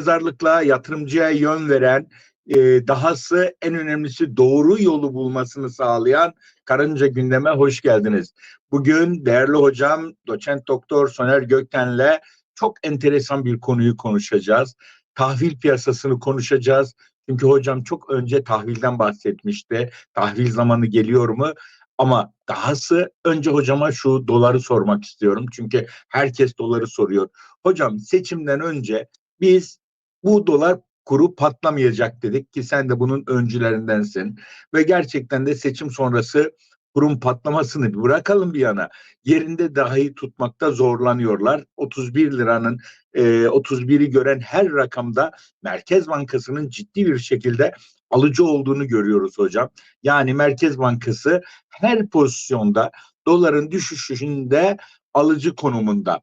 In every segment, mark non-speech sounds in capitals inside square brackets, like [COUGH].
yazarlıkla yatırımcıya yön veren, e, dahası en önemlisi doğru yolu bulmasını sağlayan Karınca Gündem'e hoş geldiniz. Bugün değerli hocam doçent doktor Soner Gökten'le çok enteresan bir konuyu konuşacağız. Tahvil piyasasını konuşacağız. Çünkü hocam çok önce tahvilden bahsetmişti. Tahvil zamanı geliyor mu? Ama dahası önce hocama şu doları sormak istiyorum. Çünkü herkes doları soruyor. Hocam seçimden önce biz bu dolar kuru patlamayacak dedik ki sen de bunun öncülerindensin. Ve gerçekten de seçim sonrası kurun patlamasını bırakalım bir yana. Yerinde dahi tutmakta zorlanıyorlar. 31 liranın e, 31'i gören her rakamda Merkez Bankası'nın ciddi bir şekilde alıcı olduğunu görüyoruz hocam. Yani Merkez Bankası her pozisyonda doların düşüşünde alıcı konumunda.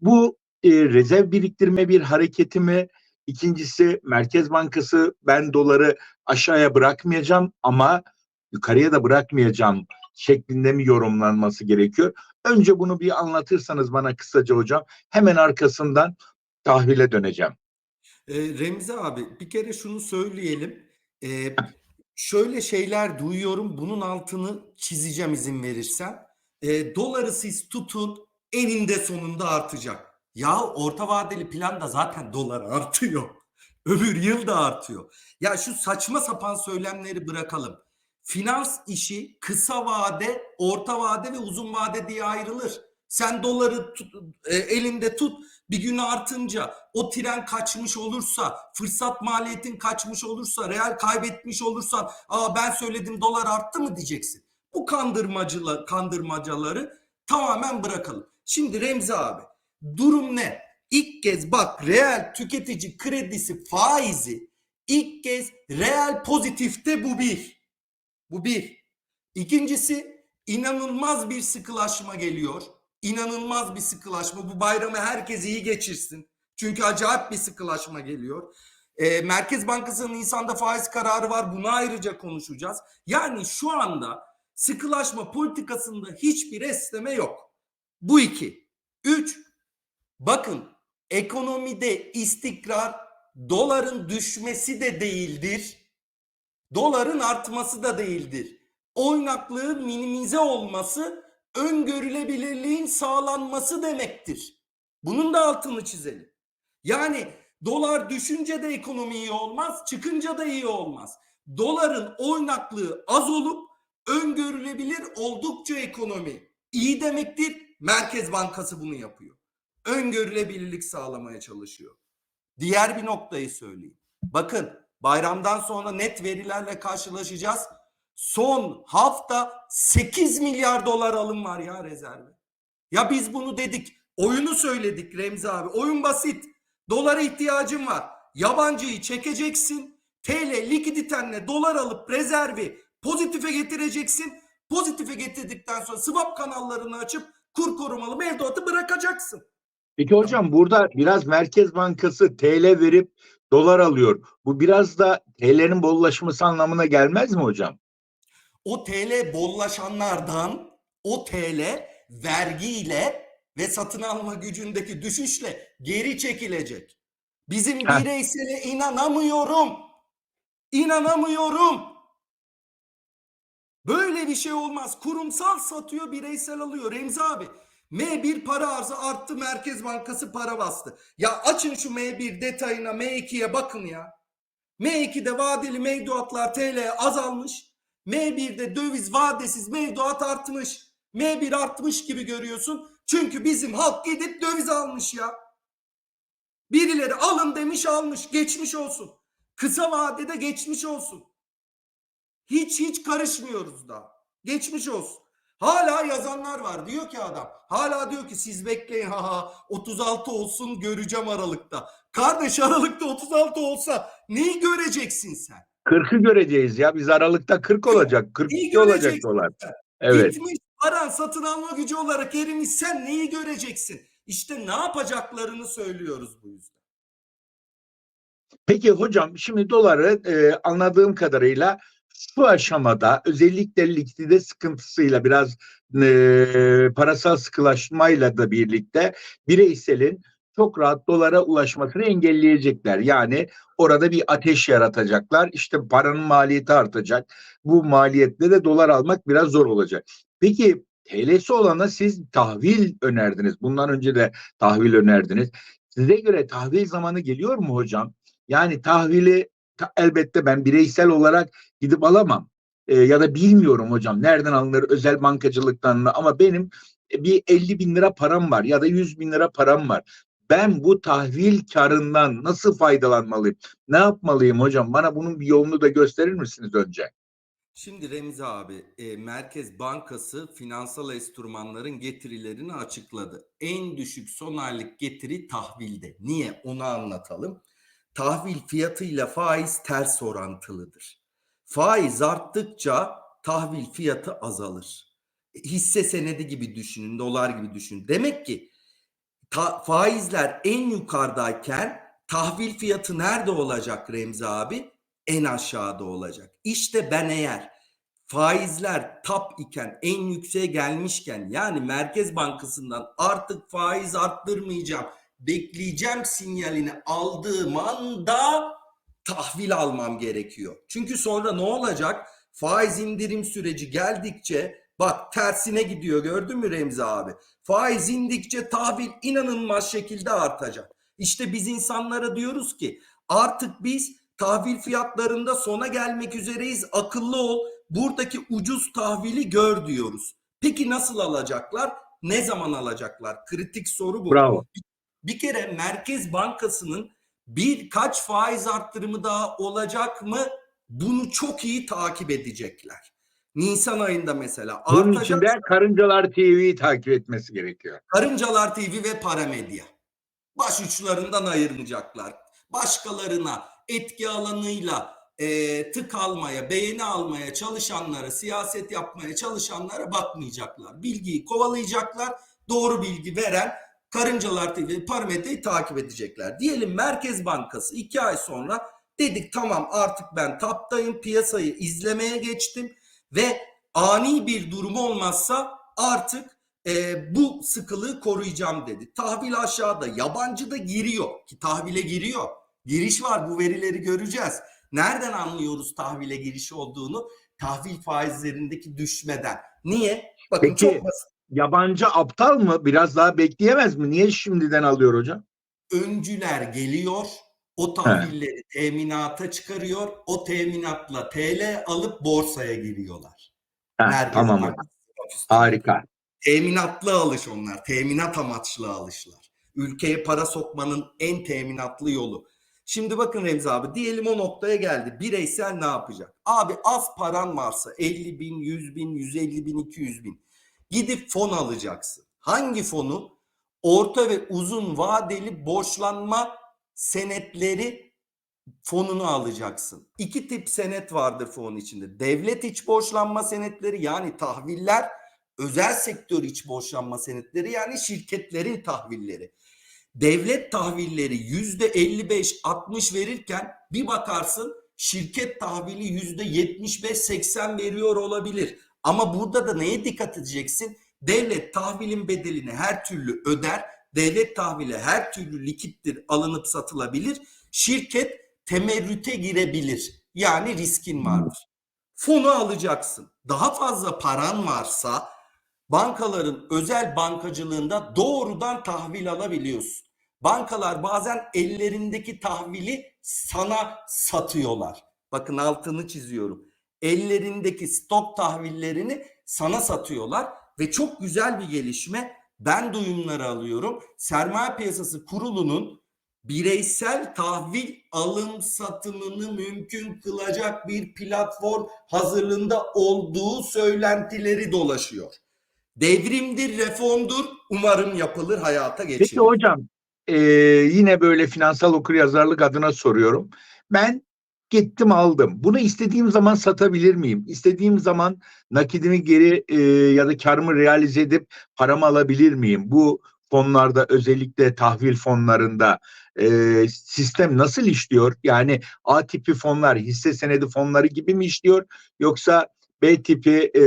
Bu e, rezerv biriktirme bir hareketi mi? İkincisi Merkez Bankası ben doları aşağıya bırakmayacağım ama yukarıya da bırakmayacağım şeklinde mi yorumlanması gerekiyor? Önce bunu bir anlatırsanız bana kısaca hocam. Hemen arkasından tahvile döneceğim. Ee, Remzi abi bir kere şunu söyleyelim. Ee, şöyle şeyler duyuyorum. Bunun altını çizeceğim izin verirsen. Ee, doları siz tutun eninde sonunda artacak. Ya orta vadeli planda zaten dolar artıyor. [LAUGHS] Öbür yıl da artıyor. Ya şu saçma sapan söylemleri bırakalım. Finans işi kısa vade, orta vade ve uzun vade diye ayrılır. Sen doları tut, e, elinde tut bir gün artınca o tren kaçmış olursa, fırsat maliyetin kaçmış olursa, real kaybetmiş olursan, aa ben söyledim dolar arttı mı diyeceksin. Bu kandırmacıla, kandırmacaları tamamen bırakalım. Şimdi Remzi abi durum ne? İlk kez bak reel tüketici kredisi faizi ilk kez reel pozitifte bu bir. Bu bir. İkincisi inanılmaz bir sıkılaşma geliyor. İnanılmaz bir sıkılaşma. Bu bayramı herkes iyi geçirsin. Çünkü acayip bir sıkılaşma geliyor. Ee, Merkez Bankası'nın Nisan'da faiz kararı var. Bunu ayrıca konuşacağız. Yani şu anda sıkılaşma politikasında hiçbir esneme yok. Bu iki. Üç, bakın ekonomide istikrar doların düşmesi de değildir. Doların artması da değildir. Oynaklığın minimize olması öngörülebilirliğin sağlanması demektir. Bunun da altını çizelim. Yani dolar düşünce de ekonomi iyi olmaz, çıkınca da iyi olmaz. Doların oynaklığı az olup öngörülebilir oldukça ekonomi iyi demektir. Merkez Bankası bunu yapıyor. Öngörülebilirlik sağlamaya çalışıyor. Diğer bir noktayı söyleyeyim. Bakın bayramdan sonra net verilerle karşılaşacağız. Son hafta 8 milyar dolar alım var ya rezerve. Ya biz bunu dedik. Oyunu söyledik Remzi abi. Oyun basit. Dolara ihtiyacın var. Yabancıyı çekeceksin. TL likiditenle dolar alıp rezervi pozitife getireceksin. Pozitife getirdikten sonra swap kanallarını açıp kur korumalı mevduatı bırakacaksın. Peki hocam burada biraz Merkez Bankası TL verip dolar alıyor. Bu biraz da TL'nin bollaşması anlamına gelmez mi hocam? O TL bollaşanlardan o TL vergiyle ve satın alma gücündeki düşüşle geri çekilecek. Bizim Heh. bireysele inanamıyorum. İnanamıyorum. Böyle bir şey olmaz. Kurumsal satıyor, bireysel alıyor. Remzi abi, M1 para arzı arttı, Merkez Bankası para bastı. Ya açın şu M1 detayına, M2'ye bakın ya. M2'de vadeli mevduatlar TL azalmış. M1'de döviz vadesiz mevduat artmış. M1 artmış gibi görüyorsun. Çünkü bizim halk gidip döviz almış ya. Birileri alın demiş almış. Geçmiş olsun. Kısa vadede geçmiş olsun. Hiç hiç karışmıyoruz da. Geçmiş olsun. Hala yazanlar var. Diyor ki adam. Hala diyor ki siz bekleyin. [LAUGHS] Ha ha 36 olsun göreceğim Aralık'ta. Kardeş Aralık'ta 36 olsa neyi göreceksin sen? 40'ı göreceğiz ya. Biz Aralık'ta 40 olacak. 42 olacak dolar. sen? Evet. Gitmiş paran satın alma gücü olarak erimiş sen neyi göreceksin? İşte ne yapacaklarını söylüyoruz bu yüzden. Peki hocam şimdi doları e, anladığım kadarıyla şu aşamada özellikle likidite sıkıntısıyla biraz e, parasal sıkılaşmayla da birlikte bireyselin çok rahat dolara ulaşmasını engelleyecekler. Yani orada bir ateş yaratacaklar. İşte paranın maliyeti artacak. Bu maliyetle de dolar almak biraz zor olacak. Peki TL'si olana siz tahvil önerdiniz. Bundan önce de tahvil önerdiniz. Size göre tahvil zamanı geliyor mu hocam? Yani tahvili ta- elbette ben bireysel olarak gidip alamam. Ee, ya da bilmiyorum hocam nereden alınır özel bankacılıktan mı ama benim e, bir 50 bin lira param var ya da 100 bin lira param var. Ben bu tahvil karından nasıl faydalanmalıyım? Ne yapmalıyım hocam? Bana bunun bir yolunu da gösterir misiniz önce? Şimdi Remzi abi, e, Merkez Bankası finansal enstrümanların getirilerini açıkladı. En düşük son aylık getiri tahvilde. Niye? Onu anlatalım. Tahvil fiyatıyla faiz ters orantılıdır. Faiz arttıkça tahvil fiyatı azalır. Hisse senedi gibi düşünün, dolar gibi düşünün. Demek ki ta- faizler en yukarıdayken tahvil fiyatı nerede olacak Remzi abi? En aşağıda olacak. İşte ben eğer faizler tap iken en yükseğe gelmişken yani Merkez Bankası'ndan artık faiz arttırmayacağım bekleyeceğim sinyalini aldığım anda tahvil almam gerekiyor. Çünkü sonra ne olacak? Faiz indirim süreci geldikçe bak tersine gidiyor gördün mü Remzi abi? Faiz indikçe tahvil inanılmaz şekilde artacak. İşte biz insanlara diyoruz ki artık biz tahvil fiyatlarında sona gelmek üzereyiz. Akıllı ol. Buradaki ucuz tahvili gör diyoruz. Peki nasıl alacaklar? Ne zaman alacaklar? Kritik soru bu. Bravo. Bir kere Merkez Bankası'nın birkaç faiz arttırımı daha olacak mı? Bunu çok iyi takip edecekler. Nisan ayında mesela Bunun artacak için de Karıncalar TV'yi takip etmesi gerekiyor. Karıncalar TV ve Paramedya. Baş uçlarından ayırmayacaklar. Başkalarına etki alanıyla e, tık almaya, beğeni almaya çalışanlara, siyaset yapmaya çalışanlara bakmayacaklar. Bilgiyi kovalayacaklar. Doğru bilgi veren Karıncalar Paramedya'yı takip edecekler. Diyelim Merkez Bankası iki ay sonra dedik tamam artık ben taptayım piyasayı izlemeye geçtim ve ani bir durum olmazsa artık e, bu sıkılığı koruyacağım dedi. Tahvil aşağıda yabancı da giriyor ki tahvile giriyor. Giriş var bu verileri göreceğiz. Nereden anlıyoruz tahvile giriş olduğunu? Tahvil faizlerindeki düşmeden. Niye? Bakın Peki. çok basit. Yabancı aptal mı? Biraz daha bekleyemez mi? Niye şimdiden alıyor hocam? öncüler geliyor. O tahvilleri teminata çıkarıyor. O teminatla TL alıp borsaya giriyorlar. Ha, Merkez tamam. Bankası. Harika. Teminatlı alış onlar. Teminat amaçlı alışlar. Ülkeye para sokmanın en teminatlı yolu. Şimdi bakın Remzi abi diyelim o noktaya geldi. Bireysel ne yapacak? Abi az paran varsa 50 bin, 100 bin, 150 bin, 200 bin. Gidip fon alacaksın. Hangi fonu? Orta ve uzun vadeli borçlanma senetleri fonunu alacaksın. İki tip senet vardır fon içinde. Devlet iç borçlanma senetleri yani tahviller, özel sektör iç borçlanma senetleri yani şirketlerin tahvilleri. Devlet tahvilleri yüzde 55-60 verirken bir bakarsın şirket tahvili yüzde 75-80 veriyor olabilir. Ama burada da neye dikkat edeceksin? Devlet tahvilin bedelini her türlü öder. Devlet tahvili her türlü likittir alınıp satılabilir. Şirket temerrüte girebilir. Yani riskin vardır. Fonu alacaksın. Daha fazla paran varsa bankaların özel bankacılığında doğrudan tahvil alabiliyorsun. Bankalar bazen ellerindeki tahvili sana satıyorlar. Bakın altını çiziyorum. Ellerindeki stok tahvillerini sana satıyorlar ve çok güzel bir gelişme. Ben duyumları alıyorum. Sermaye Piyasası Kurulu'nun bireysel tahvil alım satımını mümkün kılacak bir platform hazırlığında olduğu söylentileri dolaşıyor. Devrimdir, reformdur. Umarım yapılır, hayata geçirilir. Peki hocam e, yine böyle finansal okuryazarlık adına soruyorum. Ben gittim aldım. Bunu istediğim zaman satabilir miyim? İstediğim zaman nakidimi geri e, ya da karımı realize edip paramı alabilir miyim? Bu fonlarda özellikle tahvil fonlarında e, sistem nasıl işliyor? Yani A tipi fonlar hisse senedi fonları gibi mi işliyor? Yoksa B tipi e,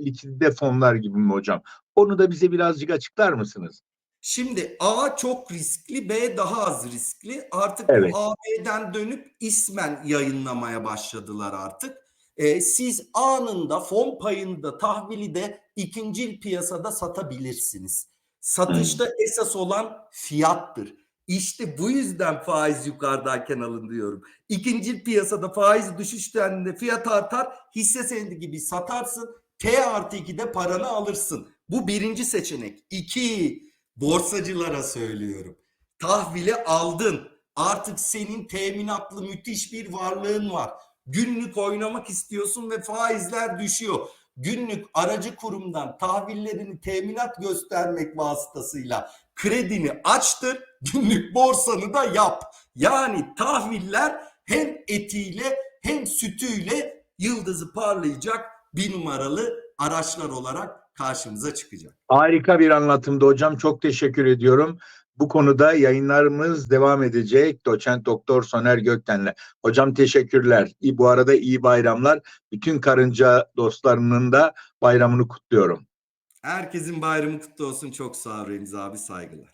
likidite fonlar gibi mi hocam? Onu da bize birazcık açıklar mısınız? Şimdi A çok riskli, B daha az riskli. Artık Evet. bu A, B'den dönüp ismen yayınlamaya başladılar artık. Ee, siz anında fon payında tahvili de ikincil piyasada satabilirsiniz. Satışta esas olan fiyattır. İşte bu yüzden faiz yukarıdayken alın diyorum. İkincil piyasada faiz düşüşlerinde fiyat artar, hisse senedi gibi satarsın, T artı 2'de paranı alırsın. Bu birinci seçenek. İki, borsacılara söylüyorum. Tahvili aldın. Artık senin teminatlı müthiş bir varlığın var. Günlük oynamak istiyorsun ve faizler düşüyor. Günlük aracı kurumdan tahvillerini teminat göstermek vasıtasıyla kredini açtır, günlük borsanı da yap. Yani tahviller hem etiyle hem sütüyle yıldızı parlayacak bir numaralı araçlar olarak karşımıza çıkacak. Harika bir anlatımdı hocam. Çok teşekkür ediyorum. Bu konuda yayınlarımız devam edecek. Doçent Doktor Soner Gökten'le. Hocam teşekkürler. İyi, bu arada iyi bayramlar. Bütün karınca dostlarının da bayramını kutluyorum. Herkesin bayramı kutlu olsun. Çok sağ ol Remzi abi. Saygılar.